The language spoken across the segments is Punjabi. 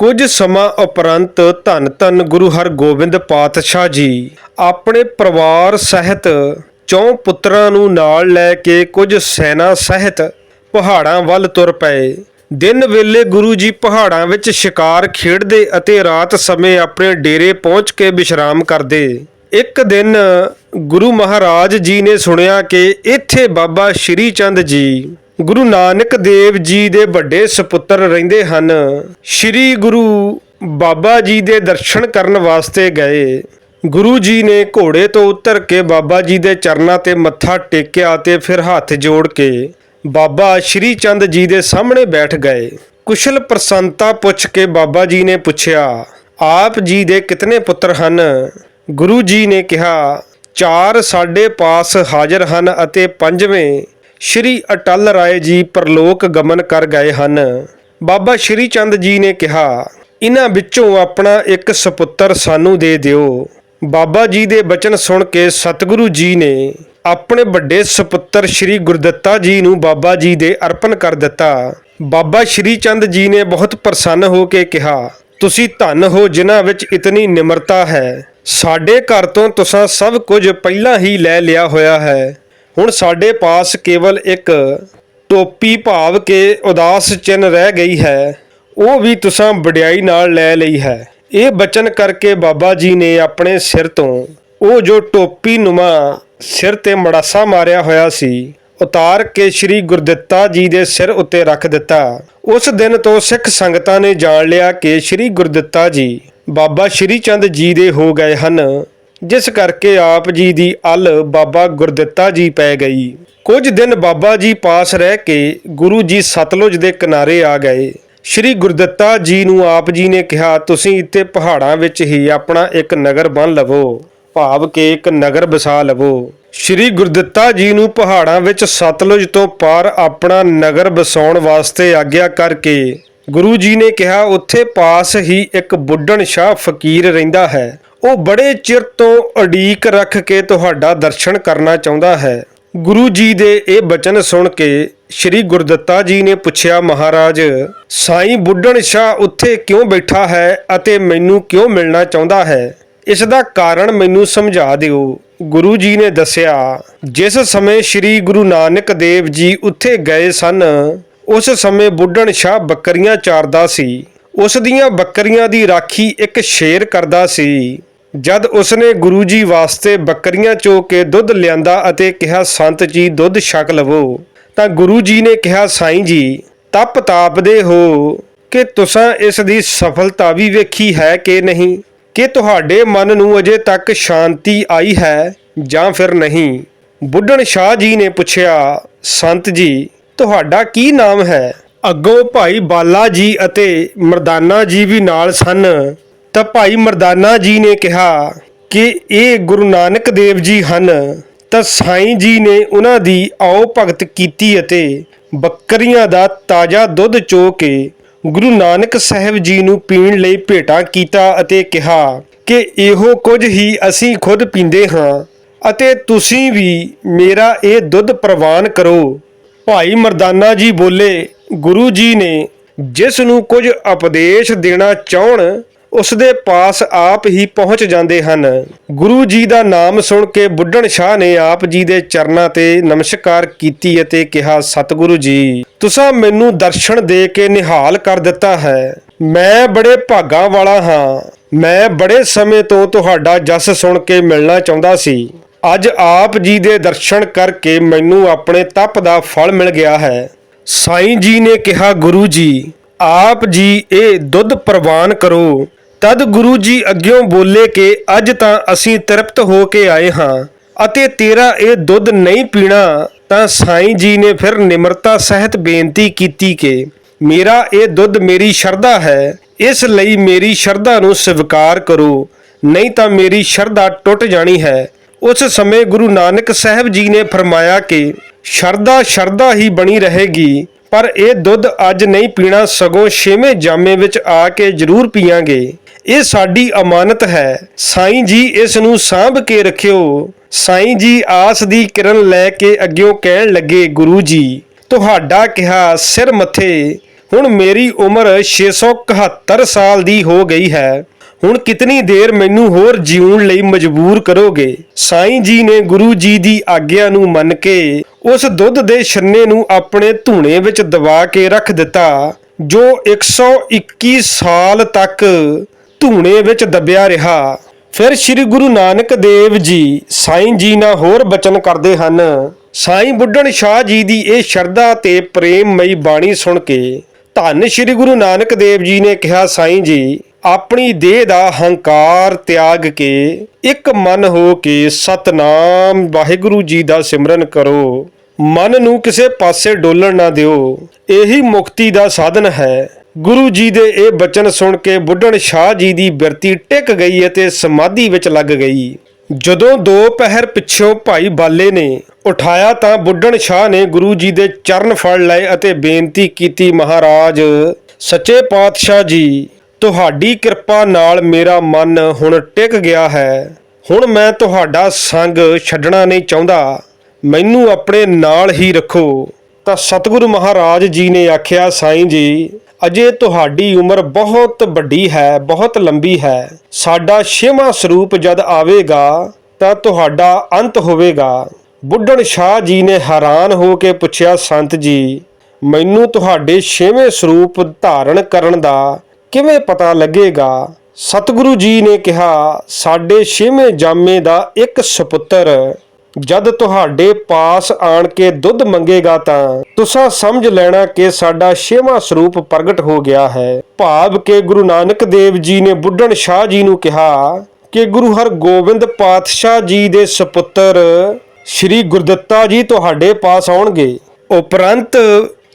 ਕੁਝ ਸਮਾਂ ਉਪਰੰਤ ਧੰਨ ਧੰਨ ਗੁਰੂ ਹਰਗੋਬਿੰਦ ਪਾਤਸ਼ਾਹ ਜੀ ਆਪਣੇ ਪਰਿਵਾਰ ਸਹਿਤ ਚੌਂ ਪੁੱਤਰਾਂ ਨੂੰ ਨਾਲ ਲੈ ਕੇ ਕੁਝ ਸੈਨਾ ਸਹਿਤ ਪਹਾੜਾਂ ਵੱਲ ਤੁਰ ਪਏ। ਦਿਨ ਵੇਲੇ ਗੁਰੂ ਜੀ ਪਹਾੜਾਂ ਵਿੱਚ ਸ਼ਿਕਾਰ ਖੇਡਦੇ ਅਤੇ ਰਾਤ ਸਮੇਂ ਆਪਣੇ ਡੇਰੇ ਪਹੁੰਚ ਕੇ ਵਿਸ਼ਰਾਮ ਕਰਦੇ। ਇੱਕ ਦਿਨ ਗੁਰੂ ਮਹਾਰਾਜ ਜੀ ਨੇ ਸੁਣਿਆ ਕਿ ਇੱਥੇ ਬਾਬਾ ਸ਼੍ਰੀ ਚੰਦ ਜੀ ਗੁਰੂ ਨਾਨਕ ਦੇਵ ਜੀ ਦੇ ਵੱਡੇ ਸੁਪੁੱਤਰ ਰਹਿੰਦੇ ਹਨ। ਸ਼੍ਰੀ ਗੁਰੂ ਬਾਬਾ ਜੀ ਦੇ ਦਰਸ਼ਨ ਕਰਨ ਵਾਸਤੇ ਗਏ। ਗੁਰੂ ਜੀ ਨੇ ਘੋੜੇ ਤੋਂ ਉਤਰ ਕੇ ਬਾਬਾ ਜੀ ਦੇ ਚਰਨਾਂ ਤੇ ਮੱਥਾ ਟੇਕਿਆ ਤੇ ਫਿਰ ਹੱਥ ਜੋੜ ਕੇ ਬਾਬਾ ਸ਼੍ਰੀ ਚੰਦ ਜੀ ਦੇ ਸਾਹਮਣੇ ਬੈਠ ਗਏ। ਕੁਸ਼ਲ ਪ੍ਰਸੰਤਾ ਪੁੱਛ ਕੇ ਬਾਬਾ ਜੀ ਨੇ ਪੁੱਛਿਆ, ਆਪ ਜੀ ਦੇ ਕਿਤਨੇ ਪੁੱਤਰ ਹਨ? ਗੁਰੂ ਜੀ ਨੇ ਕਿਹਾ, ਚਾਰ ਸਾਡੇ ਪਾਸ ਹਾਜ਼ਰ ਹਨ ਅਤੇ ਪੰਜਵੇਂ ਸ਼੍ਰੀ ਅਟਲ ਰਾਏ ਜੀ ਪਰਲੋਕ ਗਮਨ ਕਰ ਗਏ ਹਨ। ਬਾਬਾ ਸ਼੍ਰੀ ਚੰਦ ਜੀ ਨੇ ਕਿਹਾ ਇਹਨਾਂ ਵਿੱਚੋਂ ਆਪਣਾ ਇੱਕ ਸੁਪੁੱਤਰ ਸਾਨੂੰ ਦੇ ਦਿਓ। ਬਾਬਾ ਜੀ ਦੇ ਬਚਨ ਸੁਣ ਕੇ ਸਤਿਗੁਰੂ ਜੀ ਨੇ ਆਪਣੇ ਵੱਡੇ ਸੁਪੁੱਤਰ ਸ਼੍ਰੀ ਗੁਰਦੱਤਾ ਜੀ ਨੂੰ ਬਾਬਾ ਜੀ ਦੇ ਅਰਪਣ ਕਰ ਦਿੱਤਾ। ਬਾਬਾ ਸ਼੍ਰੀ ਚੰਦ ਜੀ ਨੇ ਬਹੁਤ ਪ੍ਰਸੰਨ ਹੋ ਕੇ ਕਿਹਾ, ਤੁਸੀਂ ਧੰਨ ਹੋ ਜਿਨ੍ਹਾਂ ਵਿੱਚ ਇਤਨੀ ਨਿਮਰਤਾ ਹੈ। ਸਾਡੇ ਘਰ ਤੋਂ ਤੁਸੀਂ ਸਭ ਕੁਝ ਪਹਿਲਾਂ ਹੀ ਲੈ ਲਿਆ ਹੋਇਆ ਹੈ। ਹੁਣ ਸਾਡੇ ਪਾਸ ਕੇਵਲ ਇੱਕ ਟੋਪੀ ਭਾਵ ਕੇ ਉਦਾਸ ਚਿੰਨ ਰਹਿ ਗਈ ਹੈ, ਉਹ ਵੀ ਤੁਸੀਂ ਵਡਿਆਈ ਨਾਲ ਲੈ ਲਈ ਹੈ। ਇਹ ਬਚਨ ਕਰਕੇ ਬਾਬਾ ਜੀ ਨੇ ਆਪਣੇ ਸਿਰ ਤੋਂ ਉਹ ਜੋ ਟੋਪੀ ਨੁਮਾ ਸਿਰ ਤੇ ਮੜਾਸਾ ਮਾਰਿਆ ਹੋਇਆ ਸੀ, ਉਤਾਰ ਕੇ ਸ੍ਰੀ ਗੁਰਦਿੱਤਾ ਜੀ ਦੇ ਸਿਰ ਉੱਤੇ ਰੱਖ ਦਿੱਤਾ। ਉਸ ਦਿਨ ਤੋਂ ਸਿੱਖ ਸੰਗਤਾਂ ਨੇ ਜਾਣ ਲਿਆ ਕਿ ਸ੍ਰੀ ਗੁਰਦਿੱਤਾ ਜੀ ਬਾਬਾ ਸ਼੍ਰੀ ਚੰਦ ਜੀ ਦੇ ਹੋ ਗਏ ਹਨ। ਜਿਸ ਕਰਕੇ ਆਪ ਜੀ ਦੀ ਅਲ ਬਾਬਾ ਗੁਰਦਿੱਤਾ ਜੀ ਪੈ ਗਈ। ਕੁਝ ਦਿਨ ਬਾਬਾ ਜੀ ਪਾਸ ਰਹਿ ਕੇ ਗੁਰੂ ਜੀ ਸਤਲੁਜ ਦੇ ਕਿਨਾਰੇ ਆ ਗਏ। ਸ਼੍ਰੀ ਗੁਰਦਿੱਤਾ ਜੀ ਨੂੰ ਆਪ ਜੀ ਨੇ ਕਿਹਾ, ਤੁਸੀਂ ਇੱਥੇ ਪਹਾੜਾਂ ਵਿੱਚ ਹੀ ਆਪਣਾ ਇੱਕ ਨਗਰ ਬਣ ਲਵੋ, ਭਾਵ ਕਿ ਇੱਕ ਨਗਰ ਵਸਾ ਲਵੋ। ਸ਼੍ਰੀ ਗੁਰਦਿੱਤਾ ਜੀ ਨੂੰ ਪਹਾੜਾਂ ਵਿੱਚ ਸਤਲੁਜ ਤੋਂ ਪਾਰ ਆਪਣਾ ਨਗਰ ਵਸਾਉਣ ਵਾਸਤੇ ਆਗਿਆ ਕਰਕੇ ਗੁਰੂ ਜੀ ਨੇ ਕਿਹਾ, ਉੱਥੇ ਪਾਸ ਹੀ ਇੱਕ ਬੁੱਢਣ ਸ਼ਾਹ ਫਕੀਰ ਰਹਿੰਦਾ ਹੈ। ਉਹ ਬੜੇ ਚਿਰ ਤੋਂ ਅਡੀਕ ਰੱਖ ਕੇ ਤੁਹਾਡਾ ਦਰਸ਼ਨ ਕਰਨਾ ਚਾਹੁੰਦਾ ਹੈ। ਗੁਰੂ ਜੀ ਦੇ ਇਹ ਬਚਨ ਸੁਣ ਕੇ ਸ਼੍ਰੀ ਗੁਰਦੱਤਾ ਜੀ ਨੇ ਪੁੱਛਿਆ, ਮਹਾਰਾਜ, ਸਾਈਂ ਬੁੱਢਣ ਸ਼ਾਹ ਉੱਥੇ ਕਿਉਂ ਬੈਠਾ ਹੈ ਅਤੇ ਮੈਨੂੰ ਕਿਉਂ ਮਿਲਣਾ ਚਾਹੁੰਦਾ ਹੈ? ਇਸ ਦਾ ਕਾਰਨ ਮੈਨੂੰ ਸਮਝਾ ਦਿਓ। ਗੁਰੂ ਜੀ ਨੇ ਦੱਸਿਆ, ਜਿਸ ਸਮੇਂ ਸ੍ਰੀ ਗੁਰੂ ਨਾਨਕ ਦੇਵ ਜੀ ਉੱਥੇ ਗਏ ਸਨ, ਉਸ ਸਮੇਂ ਬੁੱਢਣ ਸ਼ਾਹ ਬੱਕਰੀਆਂ ਚਾਰਦਾ ਸੀ। ਉਸ ਦੀਆਂ ਬੱਕਰੀਆਂ ਦੀ ਰਾਖੀ ਇੱਕ ਸ਼ੇਰ ਕਰਦਾ ਸੀ। ਜਦ ਉਸਨੇ ਗੁਰੂ ਜੀ ਵਾਸਤੇ ਬੱਕਰੀਆਂ ਚੋ ਕੇ ਦੁੱਧ ਲਿਆਂਦਾ ਅਤੇ ਕਿਹਾ, ਸੰਤ ਜੀ, ਦੁੱਧ ਛਕ ਲਵੋ। ਤਾਂ ਗੁਰੂ ਜੀ ਨੇ ਕਿਹਾ, ਸਾਈਂ ਜੀ, ਤਪ ਤਾਪਦੇ ਹੋ। ਕਿ ਤੁਸੀਂ ਇਸ ਦੀ ਸਫਲਤਾ ਵੀ ਵੇਖੀ ਹੈ ਕਿ ਨਹੀਂ? ਕਿ ਤੁਹਾਡੇ ਮਨ ਨੂੰ ਅਜੇ ਤੱਕ ਸ਼ਾਂਤੀ ਆਈ ਹੈ ਜਾਂ ਫਿਰ ਨਹੀਂ? ਬੁੱਢਣ ਸ਼ਾਹ ਜੀ ਨੇ ਪੁੱਛਿਆ, ਸੰਤ ਜੀ, ਤੁਹਾਡਾ ਕੀ ਨਾਮ ਹੈ? ਅੱਗੋਂ ਭਾਈ ਬਾਲਾ ਜੀ ਅਤੇ ਮਰਦਾਨਾ ਜੀ ਵੀ ਨਾਲ ਸਨ। ਤਾਂ ਭਾਈ ਮਰਦਾਨਾ ਜੀ ਨੇ ਕਿਹਾ ਕਿ ਇਹ ਗੁਰੂ ਨਾਨਕ ਦੇਵ ਜੀ ਹਨ, ਤਾਂ ਸਾਈਂ ਜੀ ਨੇ ਉਹਨਾਂ ਦੀ ਆਓ ਭਗਤ ਕੀਤੀ ਅਤੇ ਬੱਕਰੀਆਂ ਦਾ ਤਾਜ਼ਾ ਦੁੱਧ ਚੋ ਕੇ ਗੁਰੂ ਨਾਨਕ ਸਾਹਿਬ ਜੀ ਨੂੰ ਪੀਣ ਲਈ ਭੇਟਾ ਕੀਤਾ ਅਤੇ ਕਿਹਾ ਕਿ ਇਹੋ ਕੁਝ ਹੀ ਅਸੀਂ ਖੁਦ ਪੀਂਦੇ ਹਾਂ ਅਤੇ ਤੁਸੀਂ ਵੀ ਮੇਰਾ ਇਹ ਦੁੱਧ ਪ੍ਰਵਾਨ ਕਰੋ। ਭਾਈ ਮਰਦਾਨਾ ਜੀ ਬੋਲੇ, ਗੁਰੂ ਜੀ ਨੇ ਜਿਸ ਨੂੰ ਕੁਝ ਉਪਦੇਸ਼ ਦੇਣਾ ਚਾਹਣ ਉਸ ਦੇ ਪਾਸ ਆਪ ਹੀ ਪਹੁੰਚ ਜਾਂਦੇ ਹਨ। ਗੁਰੂ ਜੀ ਦਾ ਨਾਮ ਸੁਣ ਕੇ ਬੁੱਢਣ ਸ਼ਾਹ ਨੇ ਆਪ ਜੀ ਦੇ ਚਰਨਾਂ ਤੇ ਨਮਸਕਾਰ ਕੀਤੀ ਅਤੇ ਕਿਹਾ, ਸਤਿਗੁਰੂ ਜੀ, ਤੁਸੀਂ ਮੈਨੂੰ ਦਰਸ਼ਨ ਦੇ ਕੇ ਨਿਹਾਲ ਕਰ ਦਿੱਤਾ ਹੈ। ਮੈਂ ਬੜੇ ਭਾਗਾਂ ਵਾਲਾ ਹਾਂ। ਮੈਂ ਬੜੇ ਸਮੇਂ ਤੋਂ ਤੁਹਾਡਾ ਜਸ ਸੁਣ ਕੇ ਮਿਲਣਾ ਚਾਹੁੰਦਾ ਸੀ। ਅੱਜ ਆਪ ਜੀ ਦੇ ਦਰਸ਼ਨ ਕਰਕੇ ਮੈਨੂੰ ਆਪਣੇ ਤਪ ਦਾ ਫਲ ਮਿਲ ਗਿਆ ਹੈ। ਸਾਈਂ ਜੀ ਨੇ ਕਿਹਾ, ਗੁਰੂ ਜੀ, ਆਪ ਜੀ ਇਹ ਦੁੱਧ ਪ੍ਰਵਾਨ ਕਰੋ। ਤਦ ਗੁਰੂ ਜੀ ਅੱਗਿਓਂ ਬੋਲੇ ਕਿ ਅੱਜ ਤਾਂ ਅਸੀਂ ਤ੍ਰਿਪਤ ਹੋ ਕੇ ਆਏ ਹਾਂ ਅਤੇ ਤੇਰਾ ਇਹ ਦੁੱਧ ਨਹੀਂ ਪੀਣਾ, ਤਾਂ ਸਾਈਂ ਜੀ ਨੇ ਫਿਰ ਨਿਮਰਤਾ ਸਹਿਤ ਬੇਨਤੀ ਕੀਤੀ ਕਿ ਮੇਰਾ ਇਹ ਦੁੱਧ ਮੇਰੀ ਸ਼ਰਧਾ ਹੈ, ਇਸ ਲਈ ਮੇਰੀ ਸ਼ਰਧਾ ਨੂੰ ਸਵੀਕਾਰ ਕਰੋ, ਨਹੀਂ ਤਾਂ ਮੇਰੀ ਸ਼ਰਧਾ ਟੁੱਟ ਜਾਣੀ ਹੈ। ਉਸ ਸਮੇਂ ਗੁਰੂ ਨਾਨਕ ਸਾਹਿਬ ਜੀ ਨੇ ਫਰਮਾਇਆ ਕਿ ਸ਼ਰਧਾ ਸ਼ਰਧਾ ਹੀ ਬਣੀ ਰਹੇਗੀ, ਪਰ ਇਹ ਦੁੱਧ ਅੱਜ ਨਹੀਂ ਪੀਣਾ, ਸਗੋਂ ਛੇਵੇਂ ਜਾਮੇ ਵਿੱਚ ਆ ਕੇ ਜ਼ਰੂਰ ਪੀਾਂਗੇ ਇਹ ਸਾਡੀ ਅਮਾਨਤ ਹੈ। ਸਾਈਂ ਜੀ ਇਸ ਨੂੰ ਸਾਂਭ ਕੇ ਰੱਖਿਓ। ਸਾਈਂ ਜੀ ਆਸ ਦੀ ਕਿਰਨ ਲੈ ਕੇ ਅੱਗਿਓਂ ਕਹਿਣ ਲੱਗੇ, ਗੁਰੂ ਜੀ, ਤੁਹਾਡਾ ਕਿਹਾ ਸਿਰ ਮੱਥੇ, ਹੁਣ ਮੇਰੀ ਉਮਰ 671 ਸਾਲ ਦੀ ਹੋ ਗਈ ਹੈ। ਹੁਣ ਕਿਤਨੀ ਦੇਰ ਮੈਨੂੰ ਹੋਰ ਜਿਉਣ ਲਈ ਮਜਬੂਰ ਕਰੋਗੇ? ਸਾਈਂ ਜੀ ਨੇ ਗੁਰੂ ਜੀ ਦੀ ਆਗਿਆ ਨੂੰ ਮੰਨ ਕੇ ਉਸ ਦੁੱਧ ਦੇ ਛੰਨੇ ਨੂੰ ਆਪਣੇ ਧੂਣੇ ਵਿੱਚ ਦਬਾ ਕੇ ਰੱਖ ਦਿੱਤਾ, ਜੋ 121 ਸਾਲ ਤੱਕ ਧੂਣੇ ਵਿੱਚ ਦੱਬਿਆ ਰਿਹਾ। ਫਿਰ ਸ੍ਰੀ ਗੁਰੂ ਨਾਨਕ ਦੇਵ ਜੀ ਸਾਈਂ ਜੀ ਨਾਲ ਹੋਰ ਬਚਨ ਕਰਦੇ ਹਨ। ਸਾਈਂ ਬੁੱਢਣ ਸ਼ਾਹ ਜੀ ਦੀ ਇਹ ਸ਼ਰਧਾ ਤੇ ਪ੍ਰੇਮਮਈ ਬਾਣੀ ਸੁਣ ਕੇ ਧੰਨ ਸ੍ਰੀ ਗੁਰੂ ਨਾਨਕ ਦੇਵ ਜੀ ਨੇ ਕਿਹਾ, ਸਾਈਂ ਜੀ, ਆਪਣੀ ਦੇਹ ਦਾ ਹੰਕਾਰ ਤਿਆਗ ਕੇ ਇੱਕ ਮਨ ਹੋ ਕੇ ਸਤਨਾਮ ਵਾਹਿਗੁਰੂ ਜੀ ਦਾ ਸਿਮਰਨ ਕਰੋ। ਮਨ ਨੂੰ ਕਿਸੇ ਪਾਸੇ ਡੋਲਣ ਨਾ ਦਿਓ। ਇਹੀ ਮੁਕਤੀ ਦਾ ਸਾਧਨ ਹੈ। ਗੁਰੂ ਜੀ ਦੇ ਇਹ ਬਚਨ ਸੁਣ ਕੇ ਬੁੱਢਣ ਸ਼ਾਹ ਜੀ ਦੀ ਬਿਰਤੀ ਟਿਕ ਗਈ ਅਤੇ ਸਮਾਧੀ ਵਿੱਚ ਲੱਗ ਗਈ। ਜਦੋਂ ਦੋ ਪਹਿਰ ਪਿੱਛੋਂ ਭਾਈ ਬਾਲੇ ਨੇ ਉਠਾਇਆ ਤਾਂ ਬੁੱਢਣ ਸ਼ਾਹ ਨੇ ਗੁਰੂ ਜੀ ਦੇ ਚਰਨ ਫੜ ਲਏ ਅਤੇ ਬੇਨਤੀ ਕੀਤੀ, ਮਹਾਰਾਜ, ਸੱਚੇ ਪਾਤਸ਼ਾਹ ਜੀ, ਤੁਹਾਡੀ ਕਿਰਪਾ ਨਾਲ ਮੇਰਾ ਮਨ ਹੁਣ ਟਿਕ ਗਿਆ ਹੈ। ਹੁਣ ਮੈਂ ਤੁਹਾਡਾ ਸੰਗ ਛੱਡਣਾ ਨਹੀਂ ਚਾਹੁੰਦਾ। ਮੈਨੂੰ ਆਪਣੇ ਨਾਲ ਹੀ ਰੱਖੋ। ਤਾਂ ਸਤਿਗੁਰੂ ਮਹਾਰਾਜ ਜੀ ਨੇ ਆਖਿਆ, ਸਾਈਂ ਜੀ ਅਜੇ ਤੁਹਾਡੀ ਉਮਰ ਬਹੁਤ ਵੱਡੀ ਹੈ, ਬਹੁਤ ਲੰਬੀ ਹੈ। ਸਾਡਾ ਛੇਵਾਂ ਸਰੂਪ ਜਦ ਆਵੇਗਾ, ਤਾਂ ਤੁਹਾਡਾ ਅੰਤ ਹੋਵੇਗਾ। ਬੁੱਢਣ ਸ਼ਾਹ ਜੀ ਨੇ ਹੈਰਾਨ ਹੋ ਕੇ ਪੁੱਛਿਆ, ਸੰਤ ਜੀ, ਮੈਨੂੰ ਤੁਹਾਡੇ ਛੇਵੇਂ ਸਰੂਪ ਧਾਰਨ ਕਰਨ ਦਾ ਕਿਵੇਂ ਪਤਾ ਲੱਗੇਗਾ? ਸਤਿਗੁਰੂ ਜੀ ਨੇ ਕਿਹਾ, ਸਾਡੇ ਛੇਵੇਂ ਜਾਮੇ ਦਾ ਇੱਕ ਸੁਪੁੱਤਰ ਜਦ ਤੁਹਾਡੇ ਪਾਸ ਆਣ ਕੇ ਦੁੱਧ ਮੰਗੇਗਾ ਤਾਂ ਤੁਸੀਂ ਸਮਝ ਲੈਣਾ ਕਿ ਸਾਡਾ ਛੇਵਾਂ ਸਰੂਪ ਪ੍ਰਗਟ ਹੋ ਗਿਆ ਹੈ। ਭਾਵ ਕਿ ਗੁਰੂ ਨਾਨਕ ਦੇਵ ਜੀ ਨੇ ਬੁੱਢਣ ਸ਼ਾਹ ਜੀ ਨੂੰ ਕਿਹਾ ਕਿ ਗੁਰੂ ਹਰਗੋਬਿੰਦ ਪਾਤਸ਼ਾਹ ਜੀ ਦੇ ਸੁਪੁੱਤਰ ਸ੍ਰੀ ਗੁਰਦੱਤਾ ਜੀ ਤੁਹਾਡੇ ਪਾਸ ਆਉਣਗੇ। ਉਪਰੰਤ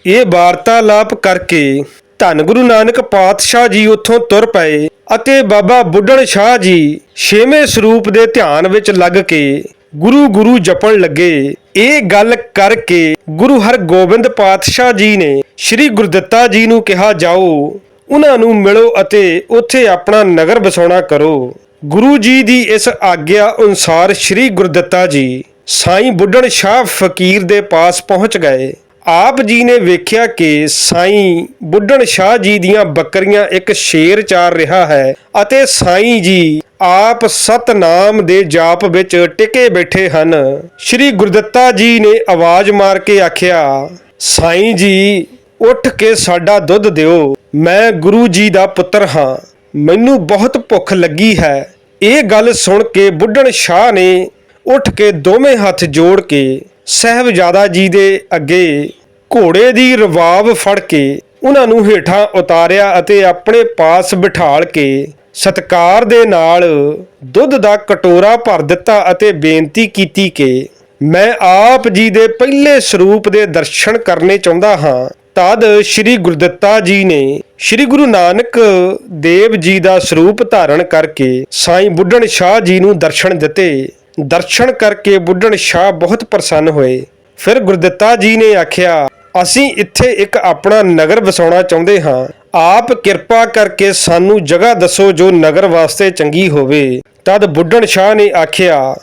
ਇਹ ਵਾਰਤਾਲਾਪ ਕਰਕੇ ਧੰਨ ਗੁਰੂ ਨਾਨਕ ਪਾਤਸ਼ਾਹ ਜੀ ਉੱਥੋਂ ਤੁਰ ਪਏ ਅਤੇ ਬਾਬਾ ਬੁੱਢਣ ਸ਼ਾਹ ਜੀ ਛੇਵੇਂ ਸਰੂਪ ਦੇ ਧਿਆਨ ਵਿੱਚ ਲੱਗ ਕੇ ਗੁਰੂ ਗੁਰੂ ਜਪਣ ਲੱਗੇ। ਇਹ ਗੱਲ ਕਰਕੇ ਗੁਰੂ ਹਰਗੋਬਿੰਦ ਪਾਤਸ਼ਾਹ ਜੀ ਨੇ ਸ੍ਰੀ ਗੁਰਦੱਤਾ ਜੀ ਨੂੰ ਕਿਹਾ, ਜਾਓ, ਉਹਨਾਂ ਨੂੰ ਮਿਲੋ ਅਤੇ ਉੱਥੇ ਆਪਣਾ ਨਗਰ ਵਸਾਉਣਾ ਕਰੋ। ਗੁਰੂ ਜੀ ਦੀ ਇਸ ਆਗਿਆ ਅਨੁਸਾਰ ਸ੍ਰੀ ਗੁਰਦੱਤਾ ਜੀ ਸਾਈਂ ਬੁੱਢਣ ਸ਼ਾਹ ਫਕੀਰ ਦੇ ਪਾਸ ਪਹੁੰਚ ਗਏ। ਆਪ ਜੀ ਨੇ ਵੇਖਿਆ ਕਿ ਸਾਈਂ ਬੁੱਢਣ ਸ਼ਾਹ ਜੀ ਦੀਆਂ ਬੱਕਰੀਆਂ ਇੱਕ ਸ਼ੇਰ ਚਾਰ ਰਿਹਾ ਹੈ ਅਤੇ ਸਾਈਂ ਜੀ ਆਪ ਸਤਨਾਮ ਦੇ ਜਾਪ ਵਿੱਚ ਟਿਕੇ ਬੈਠੇ ਹਨ। ਸ੍ਰੀ ਗੁਰਦੱਤਾ ਜੀ ਨੇ ਆਵਾਜ਼ ਮਾਰ ਕੇ ਆਖਿਆ, ਸਾਈਂ ਜੀ, ਉੱਠ ਕੇ ਸਾਡਾ ਦੁੱਧ ਦਿਓ। ਮੈਂ ਗੁਰੂ ਜੀ ਦਾ ਪੁੱਤਰ ਹਾਂ। ਮੈਨੂੰ ਬਹੁਤ ਭੁੱਖ ਲੱਗੀ ਹੈ। ਇਹ ਗੱਲ ਸੁਣ ਕੇ ਬੁੱਢਣ ਸ਼ਾਹ ਨੇ ਉੱਠ ਕੇ ਦੋਵੇਂ ਹੱਥ ਜੋੜ ਕੇ ਸਹਿਬਜ਼ਾਦਾ ਜੀ ਦੇ ਅੱਗੇ ਘੋੜੇ ਦੀ ਰਵਾਬ ਫੜ ਕੇ ਉਹਨਾਂ ਨੂੰ ਹੇਠਾਂ ਉਤਾਰਿਆ ਅਤੇ ਆਪਣੇ ਪਾਸ ਬਿਠਾਲ ਕੇ ਸਤਕਾਰ ਦੇ ਨਾਲ ਦੁੱਧ ਦਾ ਕਟੋਰਾ ਭਰ ਦਿੱਤਾ ਅਤੇ ਬੇਨਤੀ ਕੀਤੀ ਕਿ ਮੈਂ ਆਪ ਜੀ ਦੇ ਪਹਿਲੇ ਸਰੂਪ ਦੇ ਦਰਸ਼ਨ ਕਰਨੇ ਚਾਹੁੰਦਾ ਹਾਂ। ਤਦ ਸ੍ਰੀ ਗੁਰਦੱਤਾ ਜੀ ਨੇ ਸ੍ਰੀ ਗੁਰੂ ਨਾਨਕ ਦੇਵ ਜੀ ਦਾ ਸਰੂਪ ਧਾਰਨ ਕਰਕੇ ਸਾਈਂ ਬੁੱਢਣ ਸ਼ਾਹ ਜੀ ਨੂੰ ਦਰਸ਼ਨ ਦਿੱਤੇ। ਦਰਸ਼ਨ ਕਰਕੇ ਬੁੱਢਣ ਸ਼ਾਹ ਬਹੁਤ ਪ੍ਰਸੰਨ ਹੋਏ। ਫਿਰ ਗੁਰਦਿੱਤਾ ਜੀ ਨੇ ਆਖਿਆ, ਅਸੀਂ ਇੱਥੇ ਇੱਕ ਆਪਣਾ ਨਗਰ ਵਸਾਉਣਾ ਚਾਹੁੰਦੇ ਹਾਂ। ਆਪ ਕਿਰਪਾ ਕਰਕੇ ਸਾਨੂੰ ਜਗ੍ਹਾ ਦੱਸੋ ਜੋ ਨਗਰ ਵਾਸਤੇ ਚੰਗੀ ਹੋਵੇ। ਤਦ ਬੁੱਢਣ ਸ਼ਾਹ ਨੇ ਆਖਿਆ,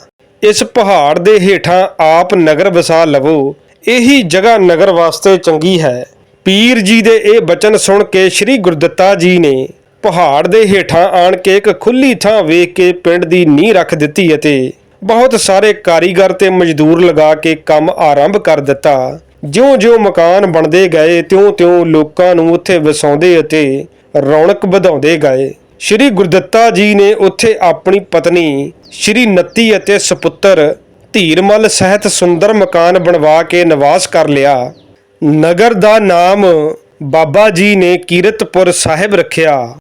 ਇਸ ਪਹਾੜ ਦੇ ਹੇਠਾਂ ਆਪ ਨਗਰ ਵਸਾ ਲਵੋ। ਇਹੀ ਜਗ੍ਹਾ ਨਗਰ ਵਾਸਤੇ ਚੰਗੀ ਹੈ। ਪੀਰ ਜੀ ਦੇ ਇਹ ਬਚਨ ਸੁਣ ਕੇ ਸ੍ਰੀ ਗੁਰਦੱਤਾ ਜੀ ਨੇ ਪਹਾੜ ਦੇ ਹੇਠਾਂ ਆਣ ਕੇ ਇੱਕ ਖੁੱਲੀ ਥਾਂ ਵੇਖ ਕੇ ਪਿੰਡ ਦੀ ਨੀਂਹ ਰੱਖ ਦਿੱਤੀ ਅਤੇ ਬਹੁਤ ਸਾਰੇ ਕਾਰੀਗਰ ਤੇ ਮਜ਼ਦੂਰ ਲਗਾ ਕੇ ਕੰਮ ਆਰੰਭ ਕਰ ਦਿੱਤਾ। ਜਿਉਂ-ਜਿਉਂ ਮਕਾਨ ਬਣਦੇ ਗਏ, ਤਿਉਂ-ਤਿਉਂ ਲੋਕਾਂ ਨੂੰ ਉੱਥੇ ਵਸਾਉਂਦੇ ਅਤੇ ਰੌਣਕ ਵਧਾਉਂਦੇ ਗਏ। ਸ਼੍ਰੀ ਗੁਰਦੱਤਾ ਜੀ ਨੇ ਉੱਥੇ ਆਪਣੀ ਪਤਨੀ, ਸ਼੍ਰੀ ਨੱਤੀ ਅਤੇ ਸੁਪੁੱਤਰ ਧੀਰਮਲ ਸਹਿਤ ਸੁੰਦਰ ਮਕਾਨ ਬਣਵਾ ਕੇ ਨਿਵਾਸ ਕਰ ਲਿਆ। ਨਗਰ ਦਾ ਨਾਮ ਬਾਬਾ ਜੀ ਨੇ ਕੀਰਤਪੁਰ ਸਾਹਿਬ ਰੱਖਿਆ।